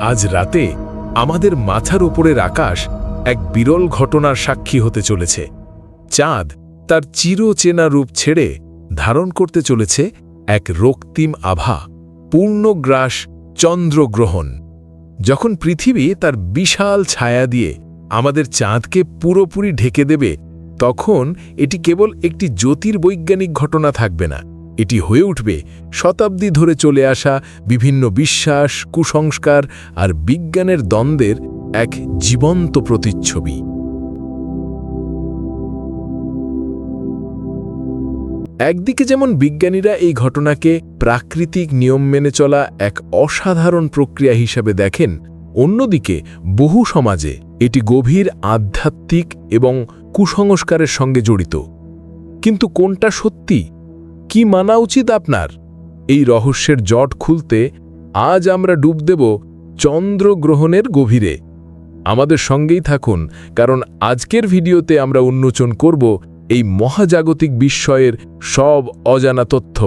আজ রাতে আমাদের মাথার উপরের আকাশ এক বিরল ঘটনার সাক্ষী হতে চলেছে। চাঁদ তার চিরচেনা রূপ ছেড়ে ধারণ করতে চলেছে এক রক্তিম আভা পূর্ণগ্রাস চন্দ্রগ্রহণ। যখন পৃথিবী তার বিশাল ছায়া দিয়ে আমাদের চাঁদকে পুরোপুরি ঢেকে দেবে, তখন এটি কেবল একটি জ্যোতির্বৈজ্ঞানিক ঘটনা থাকবে না। এটি হয়ে উঠবে শতাব্দী ধরে চলে আসা বিভিন্ন বিশ্বাস, কুসংস্কার আর বিজ্ঞানের দ্বন্দ্বের এক জীবন্ত প্রতিচ্ছবি। একদিকে যেমন বিজ্ঞানীরা এই ঘটনাকে প্রাকৃতিক নিয়ম মেনে চলা এক অসাধারণ প্রক্রিয়া হিসাবে দেখেন, অন্যদিকে বহু সমাজে এটি গভীর আধ্যাত্মিক এবং কুসংস্কারের সঙ্গে জড়িত। কিন্তু কোনটা সত্যি কি মানা উচিত আপনার? এই রহস্যের জট খুলতে আজ আমরা ডুব দেব চন্দ্রগ্রহণের গভীরে। আমাদের সঙ্গেই থাকুন, কারণ আজকের ভিডিওতে আমরা উন্মোচন করব এই মহাজাগতিক বিস্ময়ের সব অজানা তথ্য।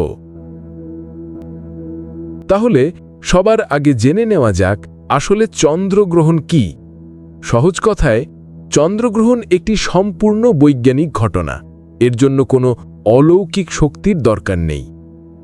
তাহলে সবার আগে জেনে নেওয়া যাক, আসলে চন্দ্রগ্রহণ কি? সহজ কথায়, চন্দ্রগ্রহণ একটি সম্পূর্ণ বৈজ্ঞানিক ঘটনা। এর জন্য কোনো অলৌকিক শক্তির দরকার নেই।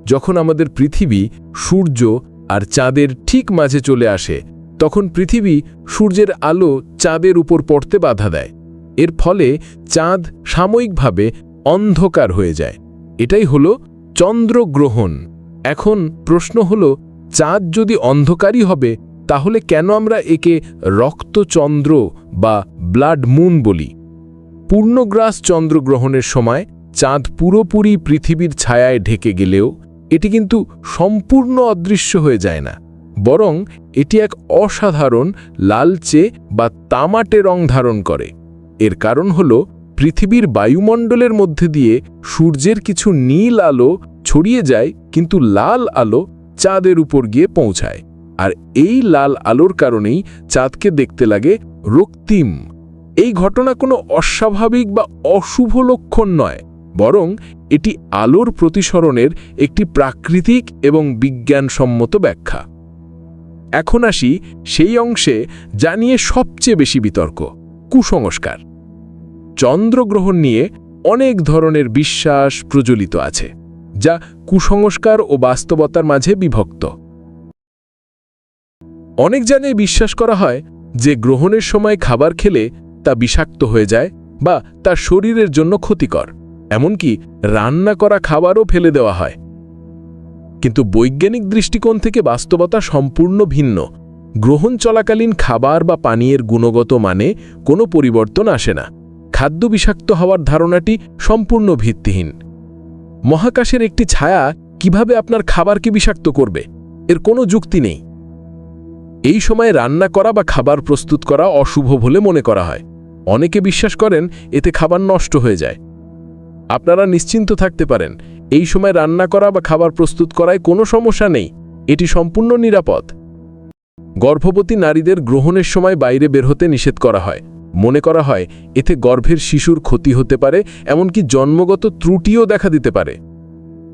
যখন আমাদের পৃথিবী সূর্য আর চাঁদের ঠিক মাঝে চলে আসে, তখন পৃথিবী সূর্যের আলো চাঁদের উপর পড়তে বাধা দেয়। এর ফলে চাঁদ সাময়িকভাবে অন্ধকার হয়ে যায়। এটাই হলো চন্দ্রগ্রহণ। এখন প্রশ্ন হলো, চাঁদ যদি অন্ধকারই হবে, তাহলে কেন আমরা একে রক্তচন্দ্র বা ব্লাড মুন বলি? পূর্ণগ্রাস চন্দ্রগ্রহণের সময় চাঁদ পুরোপুরি পৃথিবীর ছায়ায় ঢেকে গেলেও এটি কিন্তু সম্পূর্ণ অদৃশ্য হয়ে যায় না, বরং এটি এক অসাধারণ লালচে বা তামাটে রং ধারণ করে। এর কারণ হল, পৃথিবীর বায়ুমণ্ডলের মধ্যে দিয়ে সূর্যের কিছু নীল আলো ছড়িয়ে যায়, কিন্তু লাল আলো চাঁদের উপর গিয়ে পৌঁছায়। আর এই লাল আলোর কারণেই চাঁদকে দেখতে লাগে রক্তিম। এই ঘটনা কোনো অস্বাভাবিক বা অশুভ লক্ষণ নয়। বরং এটি আলোর প্রতিসরণের একটি প্রাকৃতিক এবং বিজ্ঞানসম্মত ব্যাখ্যা। এখন আসি সেই অংশে যা নিয়ে সবচেয়ে বেশি বিতর্ক, কুসংস্কার। চন্দ্রগ্রহণ নিয়ে অনেক ধরনের বিশ্বাস প্রচলিত আছে, যা কুসংস্কার ও বাস্তবতার মাঝে বিভক্ত। অনেক জায়গায় বিশ্বাস করা হয় যে গ্রহণের সময় খাবার খেলে তা বিষাক্ত হয়ে যায় বা তার শরীরের জন্য ক্ষতিকর। এমনকি রান্না করা খাবারও ফেলে দেওয়া হয়। কিন্তু বৈজ্ঞানিক দৃষ্টিকোণ থেকে বাস্তবতা সম্পূর্ণ ভিন্ন। গ্রহণ চলাকালীন খাবার বা পানীয়ের গুণগত মানে কোনো পরিবর্তন আসে না। খাদ্য বিষাক্ত হওয়ার ধারণাটি সম্পূর্ণ ভিত্তিহীন। মহাকাশের একটি ছায়া কীভাবে আপনার খাবারকে বিষাক্ত করবে? এর কোনো যুক্তি নেই। এই সময় রান্না করা বা খাবার প্রস্তুত করা অশুভ বলে মনে করা হয়। অনেকে বিশ্বাস করেন এতে খাবার নষ্ট হয়ে যায়। আপনারা নিশ্চিন্ত থাকতে পারেন, এই সময় রান্না করা বা খাবার প্রস্তুত করায় কোনো সমস্যা নেই, এটি সম্পূর্ণ নিরাপদ। গর্ভবতী নারীদের গ্রহণের সময় বাইরে বের হতে নিষেধ করা হয়। মনে করা হয়, এতে গর্ভের শিশুর ক্ষতি হতে পারে, এমনকি জন্মগত ত্রুটিও দেখা দিতে পারে।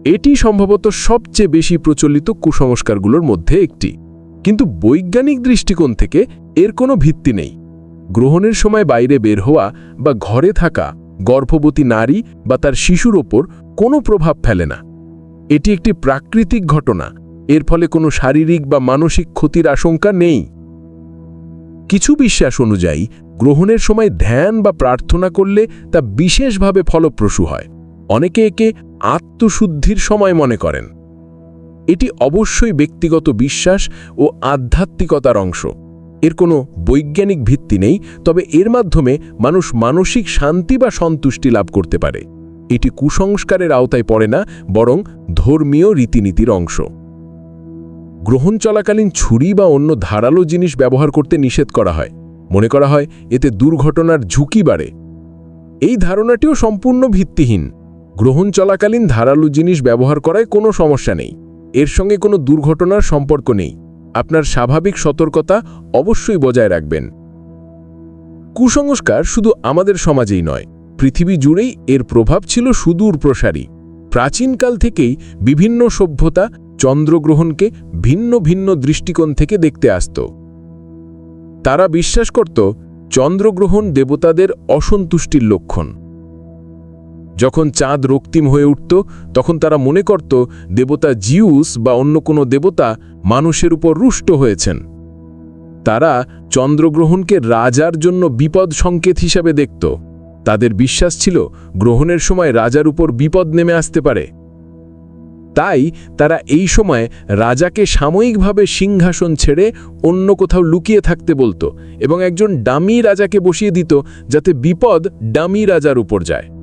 এটি সম্ভবত সবচেয়ে বেশি প্রচলিত কুসংস্কারগুলোর মধ্যে একটি। কিন্তু বৈজ্ঞানিক দৃষ্টিকোণ থেকে এর কোনো ভিত্তি নেই। গ্রহণের সময় বাইরে বের হওয়া বা ঘরে থাকা গর্ভবতী নারী বা তার শিশুর ওপর কোনো প্রভাব ফেলে না। এটি একটি প্রাকৃতিক ঘটনা। এর ফলে কোনো শারীরিক বা মানসিক ক্ষতির আশঙ্কা নেই। কিছু বিশ্বাস অনুযায়ী, গ্রহণের সময় ধ্যান বা প্রার্থনা করলে তা বিশেষভাবে ফলপ্রসূ হয়। অনেকে একে আত্মশুদ্ধির সময় মনে করেন। এটি অবশ্যই ব্যক্তিগত বিশ্বাস ও আধ্যাত্মিকতার অংশ। এর কোনো বৈজ্ঞানিক ভিত্তি নেই, তবে এর মাধ্যমে মানুষ মানসিক শান্তি বা সন্তুষ্টি লাভ করতে পারে। এটি কুসংস্কারের আওতায় পড়ে না, বরং ধর্মীয় রীতিনীতির অংশ। গ্রহণ চলাকালীন ছুরি বা অন্য ধারালো জিনিস ব্যবহার করতে নিষেধ করা হয়। মনে করা হয় এতে দুর্ঘটনার ঝুঁকি বাড়ে। এই ধারণাটিও সম্পূর্ণ ভিত্তিহীন। গ্রহণ চলাকালীন ধারালো জিনিস ব্যবহার করায় কোনো সমস্যা নেই। এর সঙ্গে কোনো দুর্ঘটনার সম্পর্ক নেই। আপনার স্বাভাবিক সতর্কতা অবশ্যই বজায় রাখবেন। কুসংস্কার শুধু আমাদের সমাজেই নয়, পৃথিবী জুড়েই এর প্রভাব ছিল সুদূর প্রসারী। প্রাচীনকাল থেকেই বিভিন্ন সভ্যতা চন্দ্রগ্রহণকে ভিন্ন ভিন্ন দৃষ্টিকোণ থেকে দেখতে আসত। তারা বিশ্বাস করত, চন্দ্রগ্রহণ দেবতাদের অসন্তুষ্টির লক্ষণ। যখন চাঁদ রক্তিম হয়ে উঠত, তখন তারা মনে করত, দেবতা জিউস বা অন্য কোনো দেবতা মানুষের উপর রুষ্ট হয়েছেন। তারা চন্দ্রগ্রহণকে রাজার জন্য বিপদ সংকেত হিসাবে দেখত। তাদের বিশ্বাস ছিল, গ্রহণের সময় রাজার উপর বিপদ নেমে আসতে পারে। তাই তারা এই সময় রাজাকে সাময়িকভাবে সিংহাসন ছেড়ে অন্য কোথাও লুকিয়ে থাকতে বলতো এবং একজন ডামি রাজাকে বসিয়ে দিত, যাতে বিপদ ডামি রাজার উপর যায়।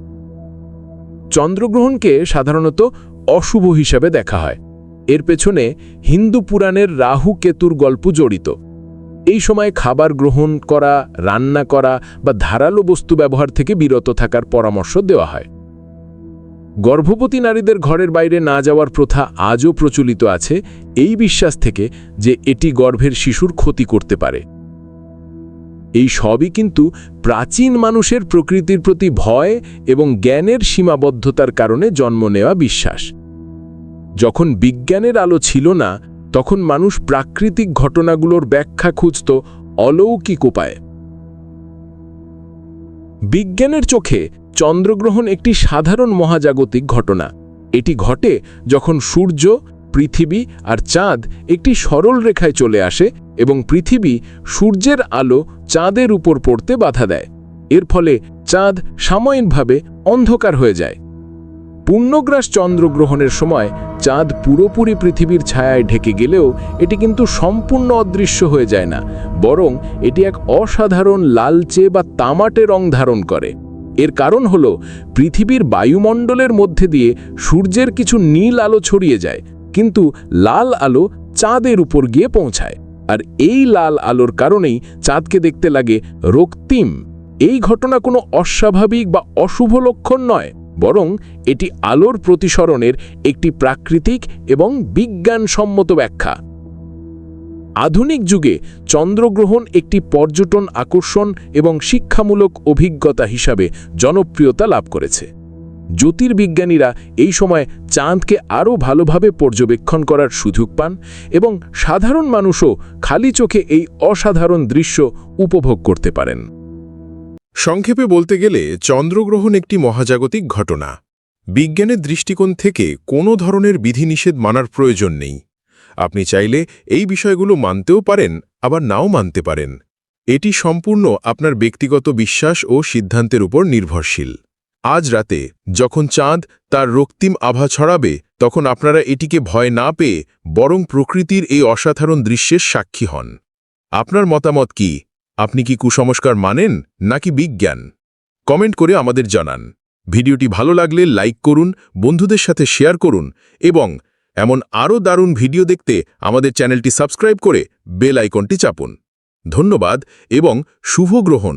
চন্দ্রগ্রহণকে সাধারণত অশুভ হিসাবে দেখা হয়। এর পেছনে হিন্দু পুরাণের রাহু কেতুর গল্প জড়িত। এই সময় খাবার গ্রহণ করা, রান্না করা বা ধারালো বস্তু ব্যবহার থেকে বিরত থাকার পরামর্শ দেওয়া হয়। গর্ভবতী নারীদের ঘরের বাইরে না যাওয়ার প্রথা আজও প্রচলিত আছে। এই বিশ্বাস থেকে যে এটি গর্ভের শিশুর ক্ষতি করতে পারে। এই সবই কিন্তু প্রাচীন মানুষের প্রকৃতির প্রতি ভয় এবং জ্ঞানের সীমাবদ্ধতার কারণে জন্ম নেওয়া বিশ্বাস। যখন বিজ্ঞানের আলো ছিল না, তখন মানুষ প্রাকৃতিক ঘটনাগুলোর ব্যাখ্যা খুঁজত অলৌকিক উপায়ে। বিজ্ঞানের চোখে চন্দ্রগ্রহণ একটি সাধারণ মহাজাগতিক ঘটনা। এটি ঘটে যখন সূর্য, পৃথিবী আর চাঁদ একটি সরল রেখায় চলে আসে এবং পৃথিবী সূর্যের আলো চাঁদের উপর পড়তে বাধা দেয়। এর ফলে চাঁদ সাময়িকভাবে অন্ধকার হয়ে যায়। পূর্ণগ্রাস চন্দ্রগ্রহণের সময় চাঁদ পুরোপুরি পৃথিবীর ছায়ায় ঢেকে গেলেও এটি কিন্তু সম্পূর্ণ অদৃশ্য হয়ে যায় না, বরং এটি এক অসাধারণ লালচে বা তামাটে রং ধারণ করে। এর কারণ হল, পৃথিবীর বায়ুমণ্ডলের মধ্যে দিয়ে সূর্যের কিছু নীল আলো ছড়িয়ে যায়, কিন্তু লাল আলো চাঁদের উপর গিয়ে পৌঁছায়। আর এই লাল আলোর কারণেই চাঁদকে দেখতে লাগে রক্তিম। এই ঘটনা কোনো অস্বাভাবিক বা অশুভ লক্ষণ নয়, বরং এটি আলোর প্রতিসরণের একটি প্রাকৃতিক এবং বিজ্ঞানসম্মত ব্যাখ্যা। আধুনিক যুগে চন্দ্রগ্রহণ একটি পর্যটন আকর্ষণ এবং শিক্ষামূলক অভিজ্ঞতা হিসাবে জনপ্রিয়তা লাভ করেছে। জ্যোতির্বিজ্ঞানীরা এই সময় চাঁদকে আরও ভালোভাবে পর্যবেক্ষণ করার সুযোগ পান এবং সাধারণ মানুষও খালি চোখে এই অসাধারণ দৃশ্য উপভোগ করতে পারেন। সংক্ষেপে বলতে গেলে চন্দ্রগ্রহণ একটি মহাজাগতিক ঘটনা। বিজ্ঞানের দৃষ্টিকোণ থেকে কোনো ধরনের বিধিনিষেধ মানার প্রয়োজন নেই। আপনি চাইলে এই বিষয়গুলো মানতেও পারেন, আবার নাও মানতে পারেন। এটি সম্পূর্ণ আপনার ব্যক্তিগত বিশ্বাস ও সিদ্ধান্তের উপর নির্ভরশীল। আজ রাতে, যখন চাঁদ তার রক্তিম আভা ছড়াবে, তখন আপনারা এটিকে ভয় না পেয়ে বরং প্রকৃতির এই অসাধারণ দৃশ্যের সাক্ষী হন। আপনার মতামত কি? আপনি কি কুসংস্কার মানেন নাকি বিজ্ঞান? কমেন্ট করে আমাদের জানান। ভিডিওটি ভালো লাগলে লাইক করুন, বন্ধুদের সাথে শেয়ার করুন এবং এমন আরও দারুণ ভিডিও দেখতে আমাদের চ্যানেলটি সাবস্ক্রাইব করে বেল আইকনটি চাপুন। ধন্যবাদ এবং শুভ গ্রহণ